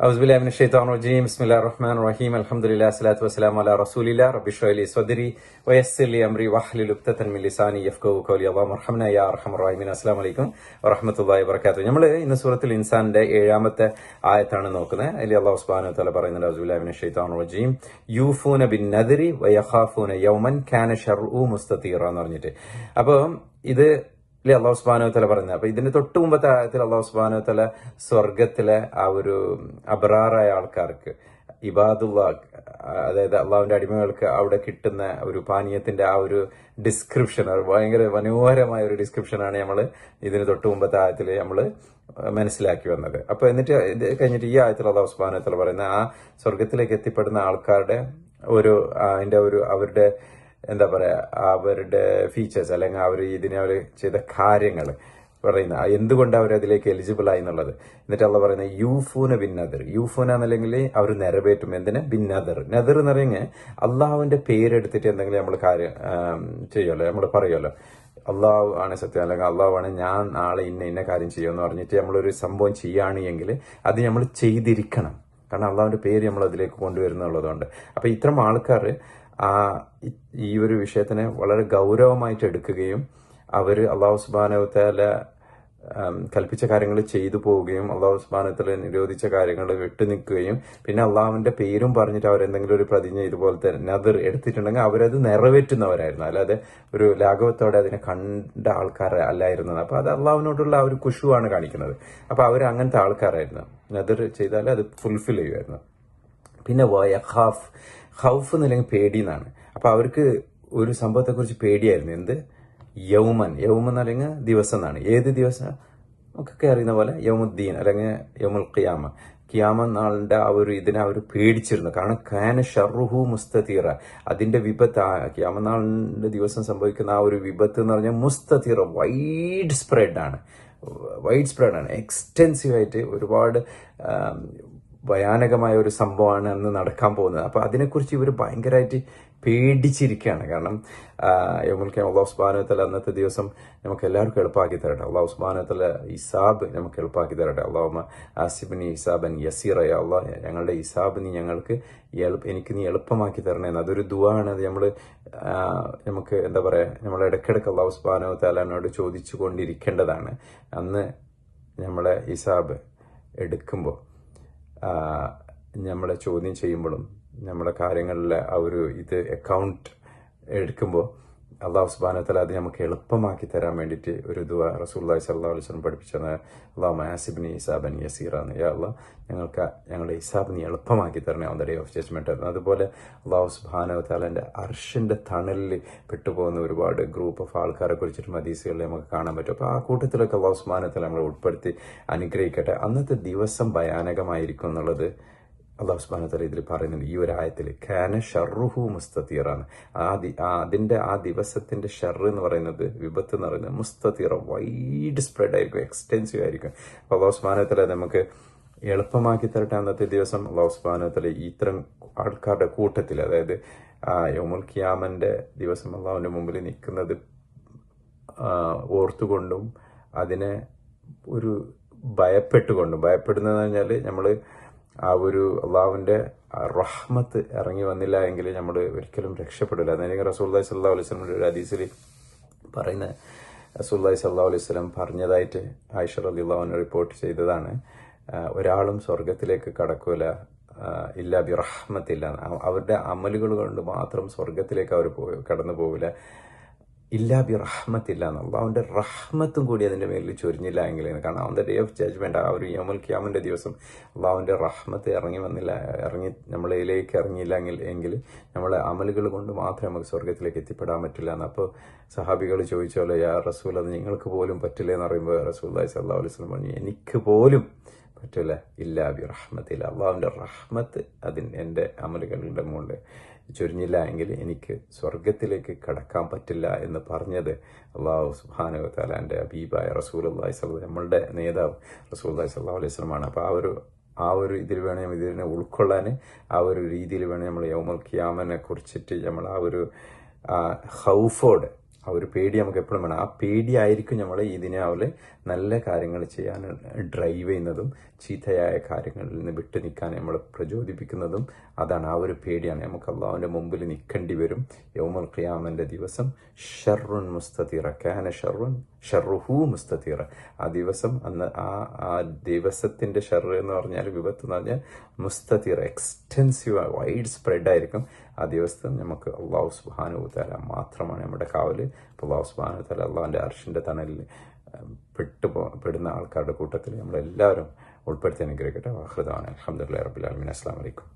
أعوذ بالله من الشيطان الرجيم بسم الله الرحمن الرحيم الحمد لله الصلاة والسلام على رسول الله رب اشرح لي صدري ويسر لي أمري واحلل عقدة من لساني يفقهوا قولي اللهم ارحمنا يا أرحم الراحمين السلام عليكم ورحمة الله وبركاته നമ്മൾ ഇന്ന് സൂറത്തിൽ ഇൻസാന്റെ ഏഴാമത്തെ ആയത്താണ് നോക്കുന്നത് അതിൽ അള്ളാഹു സുബ്ഹാനഹു വതആല പറയുന്നുണ്ട് അഊദു ബില്ലാഹി മിനശ് ശൈത്താനിർ റജീം യൂഫൂന ബിൻ നദരി വയഖാഫൂന യൗമൻ കാന ശർഉ മുസ്തതീറ എന്ന് പറഞ്ഞിട്ട് അപ്പോൾ ഇത് ഇല്ലേ അള്ളാഹു സുബാനോ തല പറയുന്നത്. അപ്പൊ ഇതിന് തൊട്ട് മുമ്പത്തെ ആയത്തിൽ അള്ളാഹു സുബാനോ തല സ്വർഗത്തിലെ ആ ഒരു അബ്രാറായ ആൾക്കാർക്ക് ഇബാദുള്ള അതായത് അള്ളാഹുവിന്റെ അടിമകൾക്ക് അവിടെ കിട്ടുന്ന ഒരു പാനീയത്തിന്റെ ആ ഒരു ഡിസ്ക്രിപ്ഷൻ ഭയങ്കര മനോഹരമായ ഒരു ഡിസ്ക്രിപ്ഷനാണ് നമ്മൾ ഇതിന് തൊട്ട് മുമ്പത്തെ ആയത്തിൽ നമ്മൾ മനസ്സിലാക്കി വന്നത്. അപ്പൊ എന്നിട്ട് ഇത് കഴിഞ്ഞിട്ട് ഈ ആയത്തിൽ അള്ളാഹു സുബാനോ തല പറയുന്ന ആ സ്വർഗത്തിലേക്ക് എത്തിപ്പെടുന്ന ആൾക്കാരുടെ ഒരു അതിന്റെ ഒരു അവരുടെ എന്താ പറയാ അവരുടെ ഫീച്ചേഴ്സ് അല്ലെങ്കിൽ അവർ ഇതിനെ അവർ ചെയ്ത കാര്യങ്ങൾ പറയുന്ന എന്തുകൊണ്ട് അവർ അതിലേക്ക് എലിജിബിൾ ആയി എന്നുള്ളത്. എന്നിട്ട് അള്ള പറയുന്നത് യൂഫൂന ബിന്നദർ നദർ. യൂഫൂന എന്നല്ലെങ്കിൽ അവർ നിറവേറ്റും എന്തിന്? ബിന്നദർ നദർ. എന്ന് പറയുന്നത് അള്ളാഹുവിന്റെ പേരെടുത്തിട്ട് എന്തെങ്കിലും നമ്മൾ കാര്യം ചെയ്യുമല്ലോ നമ്മൾ പറയുമല്ലോ. അള്ളാഹു ആണ് സത്യം അല്ലെങ്കിൽ അള്ളാഹു ആണ് ഞാൻ നാളെ ഇന്ന ഇന്ന കാര്യം ചെയ്യുമെന്ന് പറഞ്ഞിട്ട് നമ്മളൊരു സംഭവം ചെയ്യുകയാണെങ്കിൽ അത് നമ്മൾ ചെയ്തിരിക്കണം. കാരണം അള്ളാഹുവിന്റെ പേര് നമ്മൾ അതിലേക്ക് കൊണ്ടുവരുന്നുള്ളതുകൊണ്ട്. അപ്പൊ ഇത്തരം ആൾക്കാർ ആ ഈ ഒരു വിഷയത്തിനെ വളരെ ഗൗരവമായിട്ട് എടുക്കുകയും അവർ അള്ളാഹു സുബാനവത്താല കൽപ്പിച്ച കാര്യങ്ങൾ ചെയ്തു പോവുകയും അള്ളാഹു സുബാനത്തിൽ നിരോധിച്ച കാര്യങ്ങൾ വിട്ടുനിൽക്കുകയും പിന്നെ അള്ളാഹുവിന്റെ പേരും പറഞ്ഞിട്ട് അവരെന്തെങ്കിലും ഒരു പ്രതിജ്ഞ ഇതുപോലത്തെ നദർ എടുത്തിട്ടുണ്ടെങ്കിൽ അവരത് നിറവേറ്റുന്നവരായിരുന്നു. അല്ലാതെ ഒരു ലാഘവത്തോടെ അതിനെ കണ്ട ആൾക്കാർ അല്ലായിരുന്നത്. അപ്പൊ അത് അള്ളാഹുവിനോടുള്ള ആ ഒരു കുശുവാണ് കാണിക്കുന്നത്. അപ്പൊ അവർ അങ്ങനത്തെ ആൾക്കാരായിരുന്നു. നദർ ചെയ്താൽ അത് ഫുൾഫിൽ ചെയ്യുമായിരുന്നു. പിന്നെ വയഖാഫ്. ഹൗഫ് എന്നല്ലെങ്കിൽ പേടി എന്നാണ് അപ്പൊ അവർക്ക് ഒരു സംഭവത്തെക്കുറിച്ച് പേടിയായിരുന്നു. എന്ത്? യൗമൻ. യൗമൻ അല്ലെങ്കിൽ ദിവസം എന്നാണ് ഏത് ദിവസം? നമുക്കൊക്കെ അറിയുന്ന പോലെ യൗമുദ്ദീൻ അല്ലെങ്കിൽ യൗമുൽ ഖിയാമ ഖിയാമ നാളിന്റെ ആ ഒരു ഇതിനെ അവർ പേടിച്ചിരുന്നു. കാരണം കാന ഷറുഹു മുസ്തീറ അതിന്റെ വിപത്ത് ആ ഖിയാമ നാളിന്റെ ദിവസം സംഭവിക്കുന്ന ആ ഒരു വിപത്ത് എന്ന് പറഞ്ഞാൽ മുസ്തീറ വൈഡ് സ്പ്രെഡ് ആണ് വൈഡ് സ്പ്രെഡ് ആണ് എക്സ്റ്റെൻസീവ് ആയിട്ട് ഒരുപാട് ഭയാനകമായ ഒരു സംഭവമാണ് അന്ന് നടക്കാൻ പോകുന്നത്. അപ്പോൾ അതിനെക്കുറിച്ച് ഇവർ ഭയങ്കരമായിട്ട് പേടിച്ചിരിക്കുകയാണ്. കാരണം യമുൽക്ക് അള്ളാഹു സുബാനത്തല അന്നത്തെ ദിവസം നമുക്ക് എല്ലാവർക്കും എളുപ്പമാക്കി തരട്ടെ. അള്ളാഹു സുബാനത്തല ഇസാബ് നമുക്ക് എളുപ്പമാക്കി തരട്ടെ. അള്ളാഹു ആസിബിനി ഇസാബൻ യസീറ അള്ളാഹ് ഞങ്ങളുടെ ഇസാബ് നീ ഞങ്ങൾക്ക് എനിക്ക് നീ എളുപ്പമാക്കി തരണേന്ന് അതൊരു ദുവാണ് അത് നമ്മൾ നമുക്ക് എന്താ പറയാ നമ്മൾ ഇടയ്ക്കിടയ്ക്ക് അള്ളാഹു സുബാനോ താലാനോട് ചോദിച്ചു കൊണ്ടിരിക്കേണ്ടതാണ് അന്ന് നമ്മളെ ഇസാബ് എടുക്കുമ്പോൾ നമ്മളെ ചോദ്യം ചെയ്യുമ്പോഴും നമ്മുടെ കാര്യങ്ങളിൽ ആ ഒരു ഇത് അക്കൗണ്ട് എടുക്കുമ്പോൾ അള്ളാഹു സുബാനത്തല അത് നമുക്ക് എളുപ്പമാക്കി തരാൻ വേണ്ടിയിട്ട് ഒരു ദുവ റസൂല്ലായി സല്ലാ അലുസ്ലം പഠിപ്പിച്ചത് അള്ളാഹു മാസിബിനി ഇസാബനി യസീറാണ് യാ അള്ളാഹ് ഞങ്ങൾക്ക് ഞങ്ങളുടെ ഇസാബിനി എളുപ്പമാക്കി തരണേ on the day of judgment അതുപോലെ അള്ളാഹു സുബാന അർഷിന്റെ തണലിൽ പെട്ടുപോകുന്ന ഒരുപാട് ഗ്രൂപ്പ് ഓഫ് ആൾക്കാരെ കുറിച്ചിട്ട് മദീസുകളിൽ നമുക്ക് കാണാൻ പറ്റും. അപ്പോൾ ആ കൂട്ടത്തിലൊക്കെ അള്ളാഹു സുബാന നമ്മളെ ഉൾപ്പെടുത്തി അനുഗ്രഹിക്കട്ടെ. അന്നത്തെ ദിവസം ഭയാനകമായിരിക്കും എന്നുള്ളത് അള്ളാഹു സുബാന തല ഇതിൽ പറയുന്നുണ്ട്. ഈ ഒരു ആയത്തിൽ ഖാന ഷർറുഹു മുസ്തീറാണ് ആ അതിന്റെ ആ ദിവസത്തിന്റെ ഷർ എന്ന് പറയുന്നത് വിപത്ത് എന്ന് പറയുന്നത് മുസ്തീറ വൈഡ് സ്പ്രെഡ് ആയിരിക്കും എക്സ്റ്റെൻസീവ് ആയിരിക്കും. അപ്പോൾ അള്ളാഹു സുബാന തല നമുക്ക് എളുപ്പമാക്കി തരട്ടെ അന്നത്തെ ദിവസം. അള്ളാഹു സുബാന തല ഇത്തരം ആൾക്കാരുടെ കൂട്ടത്തിൽ അതായത് യോമുൽ ഖിയാമന്റെ ദിവസം അള്ളാഹുവിന്റെ മുമ്പിൽ നിൽക്കുന്നത് ഓർത്തുകൊണ്ടും അതിനെ ഒരു ഭയപ്പെട്ടുകൊണ്ടും ഭയപ്പെടുന്നതെന്ന് പറഞ്ഞാൽ നമ്മൾ ആ ഒരു അള്ളാഹുവിന്റെ റഹ്മത്ത് ഇറങ്ങി വന്നില്ല എങ്കിൽ നമ്മൾ ഒരിക്കലും രക്ഷപ്പെടില്ല. അതായത് റസൂല്ലായി സല്ലാ അലൈസ്ലമിന്റെ ഒരു ഹദീസിൽ പറയുന്ന റസൂല്ലായി സല്ലാ അലൈഹി സ്വലം പറഞ്ഞതായിട്ട് ആയിഷ അലിള്ളാഹുവിനെ റിപ്പോർട്ട് ചെയ്തതാണ്. ഒരാളും സ്വർഗത്തിലേക്ക് കടക്കൂല ഇല്ല ബിറഹ്മത്തില്ല. അവരുടെ അമലുകൾ കൊണ്ട് മാത്രം സ്വർഗത്തിലേക്ക് അവർ കടന്നു പോകില്ല ഇല്ലാ ബി റഹ്മത്തില്ല എന്നുള്ള അവന്റെ റഹ്മത്തും കൂടി അതിന്റെ മേലിൽ ചൊരിഞ്ഞില്ല എങ്കിൽ കാരണം അവന്റെ ഡേ ഓഫ് ജഡ്ജ്മെന്റ് ആ ഒരു യമൽ ക്യാമിന്റെ ദിവസം അള്ളാഹുവിന്റെ റഹ്മത്ത് ഇറങ്ങി വന്നില്ല ഇറങ്ങി നമ്മളിലേക്ക് ഇറങ്ങിയില്ല എങ്കിൽ എങ്കിൽ നമ്മളെ അമലുകൾ കൊണ്ട് മാത്രമേ നമുക്ക് സ്വർഗത്തിലേക്ക് എത്തിപ്പെടാൻ പറ്റില്ല എന്ന്. അപ്പോൾ സഹാബികൾ ചോദിച്ചോലോ യാ റസൂൽ അത് നിങ്ങൾക്ക് പോലും പറ്റില്ല എന്ന് പറയുമ്പോൾ റസൂൽ സല്ലാ അലൈഹി പറഞ്ഞു എനിക്ക് പോലും പറ്റില്ല ഇല്ല ബി റഹ്മത്തിൽ അള്ളാഹുവിന്റെ റഹ്മത്ത് അതിന് എന്റെ അമലുകളുടെ മുകളിൽ ചൊരിഞ്ഞില്ല എങ്കിൽ എനിക്ക് സ്വർഗത്തിലേക്ക് കടക്കാൻ പറ്റില്ല എന്ന് പറഞ്ഞത് അള്ളാഹു സുഹാനു താലാന്റെ അബീബായ റസൂൽ അള്ളാഹി സ്വലം നമ്മളുടെ നേതാവ് റസൂൽ അള്ളാഹി സ്വല്ലാ അലൈഹി സ്വലമാണ് അപ്പോൾ ആ ഒരു ആ ഒരു ഇതിൽ വേണം ഇതിനെ ഉൾക്കൊള്ളാൻ ആ ഒരു രീതിയിൽ വേണം നമ്മൾ യൗമുൽ ഖിയാമനെ കുറിച്ചിട്ട് നമ്മൾ ആ ഒരു ഹൗഫോട് ആ ഒരു പേടി നമുക്ക് എപ്പോഴും വേണം. ആ പേടിയായിരിക്കും നമ്മളെ ഇതിനാവിലെ നല്ല കാര്യങ്ങൾ ചെയ്യാൻ ഡ്രൈവ് ചെയ്യുന്നതും ചീത്തയായ കാര്യങ്ങളിൽ നിന്ന് വിട്ടു നിൽക്കാൻ നമ്മളെ പ്രചോദിപ്പിക്കുന്നതും അതാണ് ആ ഒരു പേടിയാണ്. നമുക്ക് അള്ളാഹുവിന്റെ മുമ്പിൽ നിൽക്കേണ്ടി വരും. യോമൽ ഖിയാമന്റെ ദിവസം ഷർറുൻ മുസ്തീറ കാന ഷെറുൻ ഷർറുഹു മുസ്തീറ ആ ദിവസം അന്ന് ആ ആ ദിവസത്തിന്റെ ഷർറ് എന്ന് പറഞ്ഞാൽ വിപത്ത് എന്ന് പറഞ്ഞാൽ മുസ്തീറ എക്സ്റ്റെൻസീവ് വൈഡ് സ്പ്രെഡ് ആയിരിക്കും. ആ ദിവസം നമുക്ക് അള്ളാഹു സുബാനു തല മാത്രമാണ് നമ്മുടെ കാവൽ അപ്പോൾ അള്ളാഹു സുബാനു തല അള്ളാഹുവിന്റെ അർഷിന്റെ തണലിൽ പെട്ടു പെടുന്ന ആൾക്കാരുടെ കൂട്ടത്തിൽ നമ്മളെല്ലാവരും ഉൾപ്പെടുത്തി അനുഗ്രഹിക്കട്ടെ. വാഹൃദാണ് അലഹമുല്ലാ റബുലാലമിൻ അസ്സാം വലൈക്കും